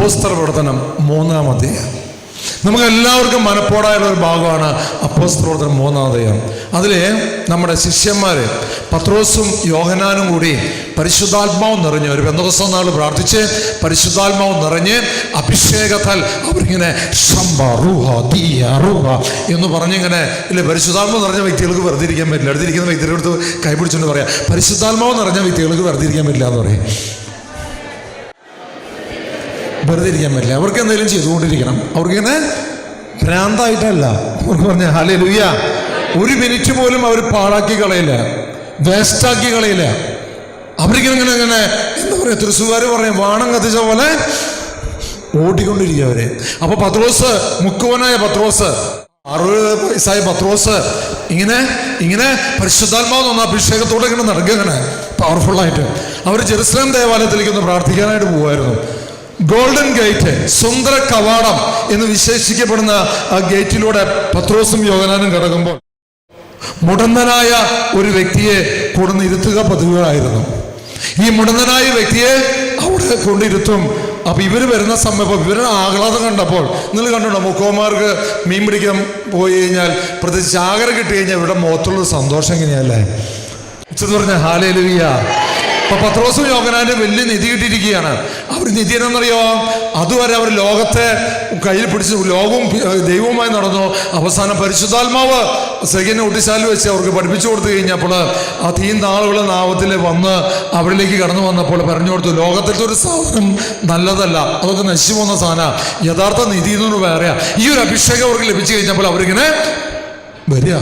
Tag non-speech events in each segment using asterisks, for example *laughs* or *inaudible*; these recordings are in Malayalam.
അപ്പോസ്തല പ്രവർത്തനം മൂന്നാം അധ്യായം. നമുക്ക് എല്ലാവർക്കും മനപ്പോടായുള്ള ഒരു ഭാഗമാണ് അപ്പോസ് പ്രവർത്തനം മൂന്നാം അധ്യായം. അതിൽ നമ്മുടെ ശിഷ്യന്മാർ പത്രോസും യോഹനാനും കൂടി പരിശുദ്ധാത്മാവ് നിറഞ്ഞ് ഒരു ബന്ധുവസം നാൾ പ്രാർത്ഥിച്ച് പരിശുദ്ധാത്മാവ് നിറഞ്ഞ് അഭിഷേകത്താൽ അവരിങ്ങനെ എന്ന് പറഞ്ഞിങ്ങനെ ഇല്ല പരിശുദ്ധാത്മാവ് നിറഞ്ഞ വ്യക്തികൾക്ക് വെറുതെ ഇരിക്കാൻ പറ്റില്ല. അടുത്തിരിക്കുന്ന വ്യക്തികളെടുത്ത് കൈപിടിച്ചുകൊണ്ട് പറയാം പരിശുദ്ധാത്മാവ് നിറഞ്ഞ വ്യക്തികൾക്ക് വെറുതെ ഇരിക്കാൻ പറ്റില്ല എന്ന് പറയും. വെറുതെ ഇരിക്കാൻ പറ്റില്ല. അവർക്ക് എന്തെങ്കിലും ചെയ്തുകൊണ്ടിരിക്കണം. അവർക്കിങ്ങനെ ഭ്രാന്തായിട്ടല്ല. അവർക്ക് പറഞ്ഞ ഹാലേ ലുയ്യ ഒരു മിനിറ്റ് പോലും അവർ പാഴാക്കി കളയില്ല. വേസ്റ്റാക്കി കളയില്ല. അവർക്കിങ്ങനെ ഇങ്ങനെ എന്താ പറയുക തൃശ്ശൂർ പറയും വാണം കത്തിച്ച പോലെ ഓടിക്കൊണ്ടിരിക്കുക അവർ. അപ്പൊ പത്രോസ് മുക്കുവനായ പത്രോസ് അറുപത് വയസ്സായ പത്രോസ് ഇങ്ങനെ ഇങ്ങനെ പരിശുദ്ധാത്മാവ് തന്ന അഭിഷേകത്തോടെ ഇങ്ങനെ നടക്കുക ഇങ്ങനെ. പവർഫുള്ളായിട്ട് അവർ ജെറുസലേം ദേവാലയത്തിലേക്ക് ഒന്ന് പ്രാർത്ഥിക്കാനായിട്ട് പോകുമായിരുന്നു ഗോൾഡൻ ഗേറ്റ് സുന്ദര കവാടം എന്ന് വിശേഷിക്കപ്പെടുന്ന ആ ഗേറ്റിലൂടെ പത്രോസും യോഗനാനും കിടക്കുമ്പോൾ മുടന്തനായ ഒരു വ്യക്തിയെ കൊണ്ടുവന്ന് ഇരുത്തുക പതിവുകളായിരുന്നു. ഈ മുടന്തനായ വ്യക്തിയെ അവിടെ കൊണ്ടിരുത്തും. അപ്പൊ ഇവർ വരുന്ന സമയം ഇവരുടെ ആഹ്ലാദം കണ്ടപ്പോൾ നിങ്ങൾ കണ്ടോ മുക്കോമാർക്ക് മീൻ പിടിക്കാൻ പോയി കഴിഞ്ഞാൽ പ്രത്യേകിച്ച് ചാകര കിട്ടി കഴിഞ്ഞാൽ ഇവിടെ മുഖത്തുള്ള സന്തോഷം എങ്ങനെയല്ലേ? ഉച്ചത് പറഞ്ഞ ഹാലേ ലുയ്യ അപ്പൊ പത്രോസും യോഗനാന്റെ വലിയ നിധി കിട്ടിയിരിക്കുകയാണ്. അവർ നിധി എന്നറിയോ അതുവരെ അവർ ലോകത്തെ കയ്യിൽ പിടിച്ച് ലോകവും ദൈവവുമായി നടന്നു. അവസാനം പരിശുദ്ധാത്മാവ് സെഗിനെ ഒട്ടിശാലിൽ വെച്ച് അവർക്ക് പഠിപ്പിച്ചു കൊടുത്തു കഴിഞ്ഞപ്പോൾ ആ തീൻ നാളുകളെ നാവത്തിൽ വന്ന് അവരിലേക്ക് കടന്നു വന്നപ്പോൾ പറഞ്ഞു കൊടുത്തു ലോകത്തിലത്തെ ഒരു സാധനം നല്ലതല്ല. അതൊക്കെ നശിച്ചു പോകുന്ന സാധന യഥാർത്ഥ നിധി എന്ന് വേറെയാ ഈ ഒരു അഭിഷേകം അവർക്ക് ലഭിച്ചു കഴിഞ്ഞപ്പോൾ അവരിങ്ങനെ വരിക.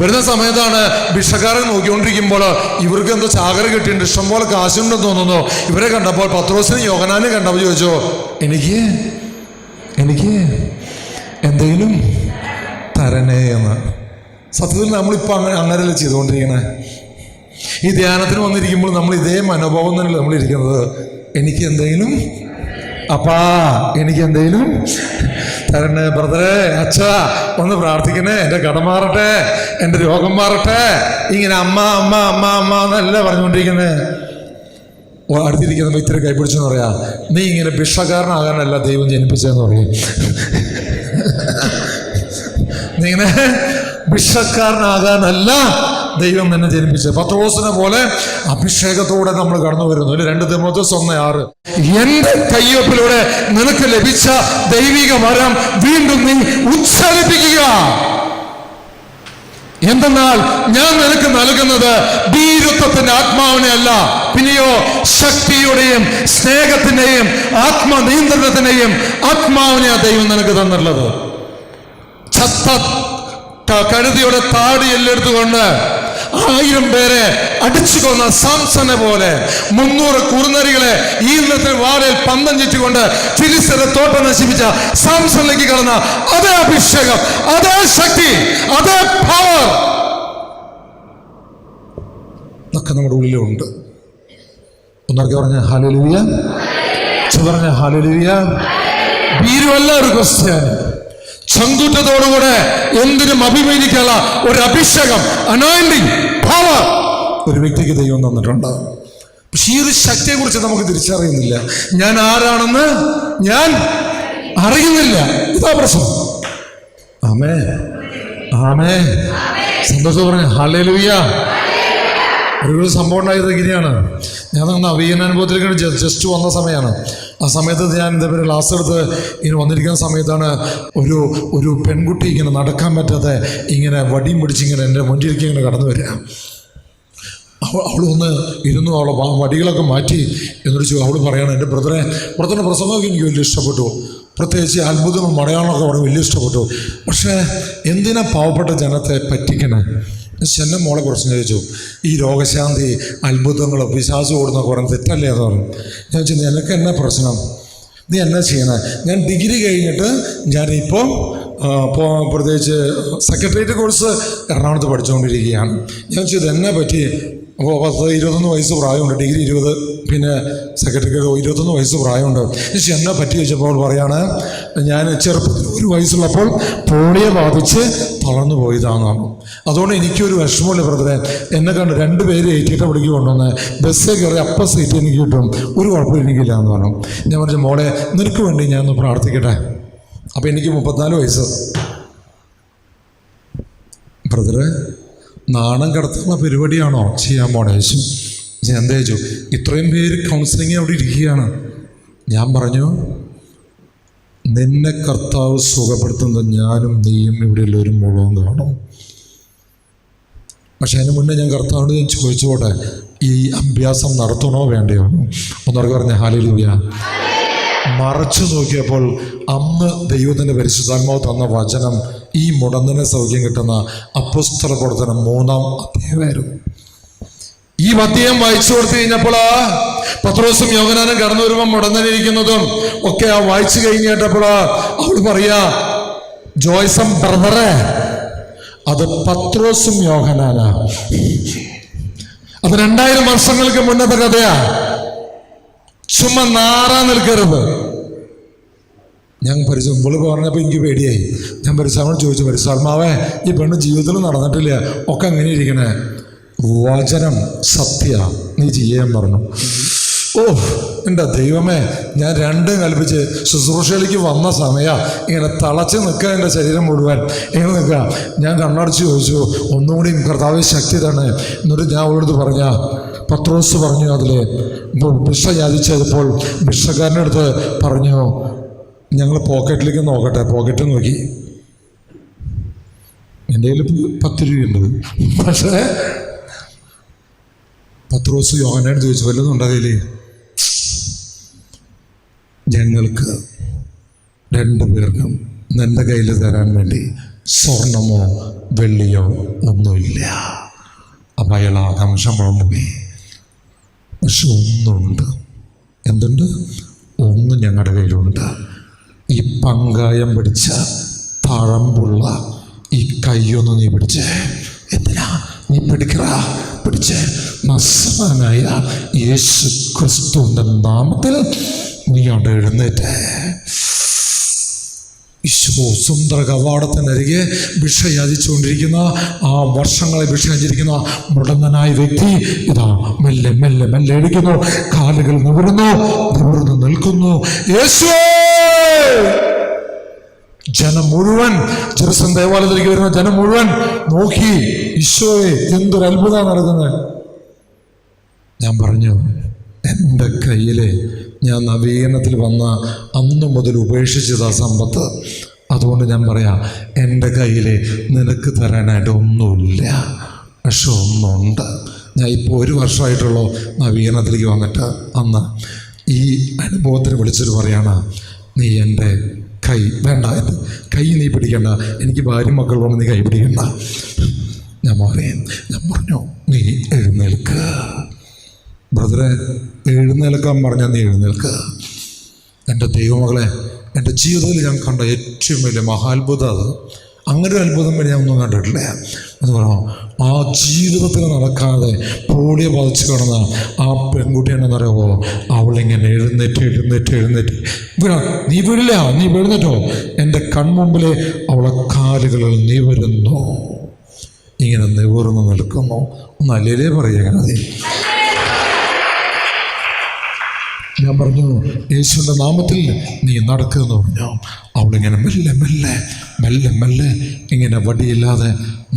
വരുന്ന സമയത്താണ് ഭിക്ഷക്കാരൻ നോക്കിക്കൊണ്ടിരിക്കുമ്പോൾ ഇവർക്ക് എന്തോ ചാകര കിട്ടിയിട്ടുണ്ട്. ഇഷ്ടംപോലെ കാശുണ്ടെന്ന് തോന്നുന്നു. ഇവരെ കണ്ടപ്പോൾ പത്രോസിനും യോഗനാനും കണ്ടപ്പോൾ ചോദിച്ചോ എനിക്ക് എനിക്ക് എന്തെങ്കിലും തരണേ എന്ന്. സത്യത്തിൽ നമ്മളിപ്പോൾ അങ്ങനെ അങ്ങനെയല്ല ചെയ്തുകൊണ്ടിരിക്കണേ? ഈ ധ്യാനത്തിന് വന്നിരിക്കുമ്പോൾ നമ്മൾ ഇതേ മനോഭാവം തന്നെയല്ലേ നമ്മൾ ഇരിക്കുന്നത് എനിക്ക് എന്തെങ്കിലും അപ്പാ എനിക്ക് എന്തെങ്കിലും തരണേ ബ്രദറെ അച്ഛാ ഒന്ന് പ്രാർത്ഥിക്കണേ എന്റെ കട മാറട്ടെ എന്റെ രോഗം മാറട്ടെ. ഇങ്ങനെ അമ്മ അമ്മ അമ്മ അമ്മ എന്നല്ല പറഞ്ഞുകൊണ്ടിരിക്കുന്നത് അടുത്തിരിക്കുന്ന ഇത്ര കൈപിടിച്ചെന്ന് പറയാ. നീ ഇങ്ങനെ ഭിക്ഷക്കാരനാകാനല്ല ദൈവം ജനിപ്പിച്ചതെന്ന് പറയും. *laughs* നീ ഇങ്ങനെ ഭിക്ഷക്കാരനാകാനല്ല ദൈവം എന്നെ ജനിപ്പിച്ചത്. പത്രോസിനെ പോലെ അഭിഷേകത്തോടെ നമ്മൾ കടന്നു വരുന്നു. അല്ലെ രണ്ട് തിമോത്തസ് ഒന്ന് ആറ്. എന്റെ കയ്യൊപ്പിലൂടെ നിനക്ക് ലഭിച്ച ദൈവിക വരം വീണ്ടും നീ ഉത്സാഹിപ്പിക്കുക എന്തെന്നാൽ ഞാൻ നിനക്ക് നൽകുന്നത് ഭീരുത്വത്തിന്റെ ആത്മാവിനെ അല്ല പിന്നെയോ ശക്തിയുടെയും സ്നേഹത്തിന്റെയും ആത്മനിയന്ത്രണത്തിന്റെയും ആത്മാവിനെ ദൈവം നിനക്ക് തന്നിട്ടുള്ളത്. കഴുതിയുടെ താടി എല്ലെടുത്തുകൊണ്ട് ആയിരം പേരെ അടിച്ചു കൊന്ന സാംസനെ പോലെ മുന്നൂറ് കുറുനരികളെ ഈ ഇന്നത്തെ വാലിൽ പന്തം ചുറ്റിക്കൊണ്ട് ഫിലിസ്തീനെ തോട്ടം നശിപ്പിച്ച സാംസണിലേക്ക് കടന്ന അതേ അഭിഷേകം അതേ ശക്തി അതേ പവർ ഒക്കെ നമ്മുടെ ഉള്ളിലുണ്ട്. ഒന്നൊക്കെ പറഞ്ഞ ഹാലലുവിയ പറഞ്ഞ ഹാലലുവിയ ഭീരുവല്ല ഒരു ക്രിസ്ത്യാനി. ചങ്കുറ്റത്തോടുകൂടെ എന്തിനും അഭിമുഖിക്കാനുള്ള ഒരു അഭിഷേകം അനോയിന്റിങ് പവർ ഒരു വ്യക്തിക്ക് ദൈവം തന്നിട്ടുണ്ട്. പക്ഷെ ഈ ഒരു ശക്തിയെക്കുറിച്ച് നമുക്ക് തിരിച്ചറിയുന്നില്ല. ഞാൻ ആരാണെന്ന് ഞാൻ അറിയുന്നില്ല. ഇതാ പ്രശ്നം. ആമേ ആമേ സന്തോഷം പറഞ്ഞു. ഹല്ലേലൂയ. ഒരു സംഭവം ഉണ്ടായത് ഇങ്ങനെയാണ്. ഞാൻ അവിയൻ അനുഭവത്തിലേക്ക് ജസ്റ്റ് വന്ന സമയമാണ് ആ സമയത്ത് ഞാൻ ഇതേപോലെ ക്ലാസ് എടുത്ത് ഇങ്ങനെ വന്നിരിക്കുന്ന സമയത്താണ് ഒരു ഒരു പെൺകുട്ടി ഇങ്ങനെ നടക്കാൻ പറ്റാതെ ഇങ്ങനെ വടിയും പിടിച്ച് ഇങ്ങനെ എന്റെ മുന്നിലേക്ക് ഇങ്ങനെ കടന്നു വരിക. അവൾ അവളൊന്ന് ഇരുന്നു അവളെ വ- വടികളൊക്കെ മാറ്റി എന്നിട്ട് അവൾ പറയണം എന്റെ ബ്രദറെ ബ്രദറിന്റെ പ്രസംഗമൊക്കെ എനിക്ക് വലിയ ഇഷ്ടപ്പെട്ടു. പ്രത്യേകിച്ച് അത്ഭുതവും മലയാളമൊക്കെ അവിടെ വലിയ ഇഷ്ടപ്പെട്ടു. പക്ഷേ എന്തിനാ പാവപ്പെട്ട ജനത്തെ പറ്റിക്കണേ? ചെന്ന മോളെ കുറച്ച് ചോദിച്ചു ഈ രോഗശാന്തി അത്ഭുതങ്ങൾ വിശ്വാസം ഓടുന്ന കുറേ തെറ്റല്ലേ എന്ന് പറഞ്ഞു. ഞാൻ ചോദിച്ചു നിനക്ക് എന്നാ പ്രശ്നം? നീ എന്നാ ചെയ്യണേ ഞാൻ ഡിഗ്രി കഴിഞ്ഞിട്ട് ഞാനിപ്പോൾ ഇപ്പോൾ പ്രത്യേകിച്ച് സെക്രട്ടേറിയറ്റ് കോഴ്സ് എറണാകുളത്ത് പഠിച്ചുകൊണ്ടിരിക്കുകയാണ്. ഞാൻ ചോദിച്ചത് എന്നെ പറ്റി? അപ്പോൾ പത്ത് ഇരുപത്തൊന്ന് വയസ്സ് പ്രായമുണ്ട്. ഡിഗ്രി ഇരുപത് പിന്നെ സെക്രട്ടറിക്ക് ഇരുപത്തൊന്ന് വയസ്സ് പ്രായമുണ്ട്. ചേച്ചി എന്നെ പറ്റി വെച്ചപ്പോൾ പറയാണ് ഞാൻ ചെറുപ്പത്തിൽ ഒരു വയസ്സുള്ളപ്പോൾ പോളിയോ ബാധിച്ച് തളർന്നു പോയതാണ് അതുകൊണ്ട് എനിക്കൊരു വിഷമമില്ല ബ്രദറെ. എന്നെ കണ്ട് രണ്ട് പേര് ഏറ്റിട്ട് പിടിക്ക് കൊണ്ടുവന്ന് ബസ്സിൽ കയറി അപ്പം സീറ്റ് എനിക്ക് കിട്ടും. ഒരു കുഴപ്പമില്ല എനിക്കില്ല എന്ന് പറഞ്ഞു. ഞാൻ പറഞ്ഞു മോളെ നിനക്ക് വേണ്ടി ഞാൻ ഒന്ന് പ്രാർത്ഥിക്കട്ടെ. അപ്പോൾ എനിക്ക് മുപ്പത്തിനാല് വയസ്സ്. ബ്രദറെ നാണം കടത്തുള്ള പരിപാടിയാണോ ചെയ്യാൻ പോണേ? യേശു ഞാൻ എന്താ ചോദിച്ചു? ഇത്രയും പേര് കൗൺസിലിംഗ് അവിടെ ഇരിക്കുകയാണ്. ഞാൻ പറഞ്ഞു നിന്നെ കർത്താവ് സുഖപ്പെടുത്തുന്നത് ഞാനും നീയും ഇവിടെ ഒരു മുഴുവൻ കാണും. പക്ഷേ അതിന് മുന്നേ ഞാൻ കർത്താവിനോട് ഞാൻ ചോദിച്ചോട്ടെ ഈ അഭ്യാസം നടത്തണോ വേണ്ടയോ? ഒന്നവർക്ക് പറഞ്ഞ ഹാലിലൂയ. മറച്ചു നോക്കിയപ്പോൾ അന്ന് ദൈവത്തിന്റെ പരിശുദ്ധാത്മാവ് തന്ന വചനം ഈ മുടന്തിനെ സൗഖ്യം കിട്ടുന്ന അപ്പുസ്ത്ര പ്രവർത്തനം മൂന്നാം അധ്യായമായിരുന്നു. ഈ അധ്യായം വായിച്ചു കൊടുത്തു കഴിഞ്ഞപ്പോൾ പത്രോസും യോഗനാനും കടന്നു വരുമ്പോൾ മുടന്തനിരിക്കുന്നതും ഒക്കെ ആ വായിച്ചു കഴിഞ്ഞ് കേട്ടപ്പോൾ അവൾ പറയാ ജോയ്സം ബ്രദറെ അത് പത്രോസും യോഹനാനാ അത് രണ്ടായിരം വർഷങ്ങൾക്ക് മുന്നത്തെ കഥയാ. ചുമ്മാ നാറാ നിൽക്കരുത്. ഞാൻ പരിചയം പുള്ളി പറഞ്ഞപ്പോൾ എനിക്ക് പേടിയായി. ഞാൻ പരിസാമോട് ചോദിച്ചു പരിസാത്മാവേ ഈ പെണ്ണ് ജീവിതത്തിൽ നടന്നിട്ടില്ല. ഒക്കെ അങ്ങനെ ഇരിക്കണേ? വചനം സത്യ. നീ ചെയ്യാൻ പറഞ്ഞു. ഓ എന്റെ ദൈവമേ ഞാൻ രണ്ടും കൽപ്പിച്ച് ശുശ്രൂഷയിലേക്ക് വന്ന സമയ ഇങ്ങനെ തളച്ച് നിൽക്കുക എന്റെ ശരീരം മുഴുവൻ. ഇങ്ങനെ നിൽക്കുക. ഞാൻ കണ്ണടച്ച് ചോദിച്ചു ഒന്നുകൂടി കർത്താവ് ശക്തി തന്നെ എന്നിട്ട് ഞാൻ അവളോട് പറഞ്ഞ പത്രോസ് പറഞ്ഞു അതിലെ ഭിക്ഷ യാചിച്ചപ്പോൾ ഭിക്ഷക്കാരന്റെ അടുത്ത് പറഞ്ഞു ഞങ്ങൾ പോക്കറ്റിലേക്ക് നോക്കട്ടെ പോക്കറ്റ് നോക്കി. എന്റെ കയ്യിൽ പത്ത് രൂപയുണ്ട്. പക്ഷേ പത്ത് റോസ് യോഹനായിട്ട് ചോദിച്ചു വല്ലതും ഉണ്ടോ കയ്യിൽ ഞങ്ങൾക്ക് രണ്ടു പേർക്കും നിന്റെ കയ്യിൽ തരാൻ വേണ്ടി സ്വർണമോ വെള്ളിയോ ഒന്നുമില്ല. അപ്പം അയാൾ ആകാംക്ഷ മുഴങ്ങുകയെ പക്ഷെ ഒന്നുണ്ട്. എന്തുണ്ട്? ഒന്ന് ഞങ്ങളുടെ കയ്യിലുണ്ട്. ഈ പങ്കായം പിടിച്ച തഴമ്പുള്ള ഈ കൈയൊന്ന് നീ പിടിച്ചേ. എന്തിനാ നീ പിടിക്കറ പിടിച്ച്. നസ്രാനായ യേശു ക്രിസ്തുവിന്റെ നാമത്തിൽ നീ അവിടെ എഴുന്നേറ്റ്. ഈശോ സുന്ദര കവാടത്തിനരികെ ഭിക്ഷ യാചിച്ചുകൊണ്ടിരിക്കുന്ന ആ വർഷങ്ങളെ ഭിക്ഷ യാചിരിക്കുന്ന മൃടന്നനായ വ്യക്തി ഇതാ മെല്ലെ മെല്ലെ മെല്ലെ എടുക്കുന്നു കാലുകൾ നിവർന്നു നിവർന്ന് നിൽക്കുന്നു. യേശുവേ! ജനം മുഴുവൻ ജെറുസലം ദേവാലയത്തിലേക്ക് വരുന്ന ജനം മുഴുവൻ നോക്കി ഈശോയെ എന്തൊരു അത്ഭുത നടക്കുന്നത്. ഞാൻ പറഞ്ഞു എന്റെ കയ്യിലെ ഞാൻ നവീകരണത്തിൽ വന്ന അന്ന് മുതൽ ഉപേക്ഷിച്ചതാ സമ്പത്ത്. അതുകൊണ്ട് ഞാൻ പറയാം എന്റെ കയ്യിൽ നിനക്ക് തരാനായിട്ട് ഒന്നുമില്ല പക്ഷെ ഒന്നുണ്ട്. ഞാൻ ഇപ്പോൾ ഒരു വർഷമായിട്ടുള്ളൂ നവീകരണത്തിലേക്ക് വന്നിട്ട്. അന്ന് ഈ അനുഭവത്തിന് വിളിച്ചിട്ട് പറയാണ് നീ എന്റെ കൈ വേണ്ട കൈ നീ പിടിക്കണ്ട. എനിക്ക് ഭാര്യ മക്കളുണ്ട് നീ കൈ പിടിക്കണ്ട. ഞാൻ പറയും ഞാൻ പറഞ്ഞു നീ എഴുന്നേൽക്ക്. ബ്രദറെ എഴുന്നേൽക്കാൻ പറഞ്ഞാൽ നീ എഴുന്നേൽക്ക്. എന്റെ ദൈവമകളെ എന്റെ ജീവിതത്തിൽ ഞാൻ കണ്ട ഏറ്റവും വലിയ മഹാത്ഭുതം അത്. അങ്ങനെ ഒരു അത്ഭുതം വരെ ഞാൻ ഒന്നും കണ്ടിട്ടില്ല. അത് പറയാം ആ ജീവിതത്തിൽ നടക്കാതെ പോളിയോ ബാധിച്ച് കിടന്ന ആ പെൺകുട്ടി പറയുമ്പോൾ അവളിങ്ങനെ എഴുന്നേറ്റ് എഴുന്നേറ്റ് എഴുന്നേറ്റ്. വരാ നീ വരില്ല നീ വീഴുന്നിട്ടോ എന്റെ കൺമുമ്പിലെ അവളെ കാലുകളിൽ നീ വരുന്നു. ഇങ്ങനെ നിവർന്ന് നിൽക്കുന്നു. ഒന്ന് അല്ലേ പറയുക ഞാൻ പറഞ്ഞു യേശുവിന്റെ നാമത്തിൽ നീ നടക്കുമെന്ന് പറഞ്ഞു. അവളിങ്ങനെ മെല്ലെ മെല്ലെ മെല്ലെ മെല്ലെ ഇങ്ങനെ വടിയില്ലാതെ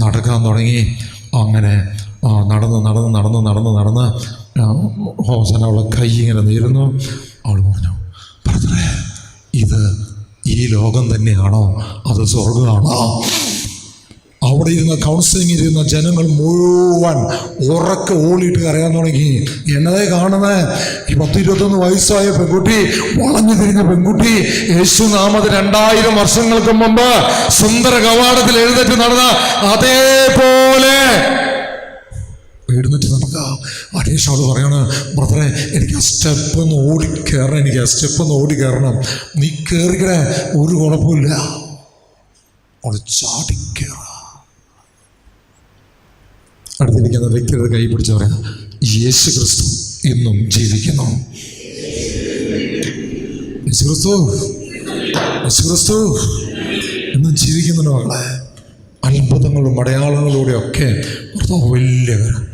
നടക്കാൻ തുടങ്ങി. അങ്ങനെ നടന്ന് നടന്ന് നടന്ന് നടന്ന് നടന്ന് ഹോസന അവളെ കൈ ഇങ്ങനെ നീരുന്നു. അവൾ പറഞ്ഞു ബ്രദറെ ഇത് ഈ ലോകം തന്നെയാണോ? അത് സ്വർഗമാണോ അവിടെ ഇരുന്ന കൗൺസിലിംഗ് ഇരുന്ന ജനങ്ങൾ മുഴുവൻ ഉറക്കെ ഓളിയിട്ട് കരയാൻ തുടങ്ങി. എന്നതേ കാണുന്നത് ഈ പത്ത് ഇരുപത്തൊന്ന് വയസ്സായ പെൺകുട്ടി വളഞ്ഞു തിരിഞ്ഞ പെൺകുട്ടി യേശു നാമത് രണ്ടായിരം വർഷങ്ങൾക്ക് മുമ്പ് സുന്ദര കവാടത്തിൽ എഴുന്നേറ്റ് നടന്ന അതേപോലെ എഴുന്നേറ്റ് നടക്കുക അനീഷോട് പറയാണ് ബ്രദറെ എനിക്ക് ആ സ്റ്റെപ്പ് ഒന്ന് ഓടി കയറണം എനിക്ക് ആ സ്റ്റെപ്പ് ഒന്ന് ഓടി കയറണം നീ കയറിക്കണേ ഒരു കുഴപ്പമില്ല. അവൾ ചാടി കയറുക അടുത്തിരിക്കുന്ന വ്യക്തിയുടെ കൈ പിടിച്ച് പറയാം. യേശു ക്രിസ്തു ഇന്നും ജീവിക്കുന്നു. യേശു ക്രിസ്തു യേശു ക്രിസ്തു ഇന്നും ജീവിക്കുന്നുണ്ട് മകളെ അത്ഭുതങ്ങളും അടയാളങ്ങളിലൂടെയൊക്കെ കർത്താവ് വലിയ കാര്യം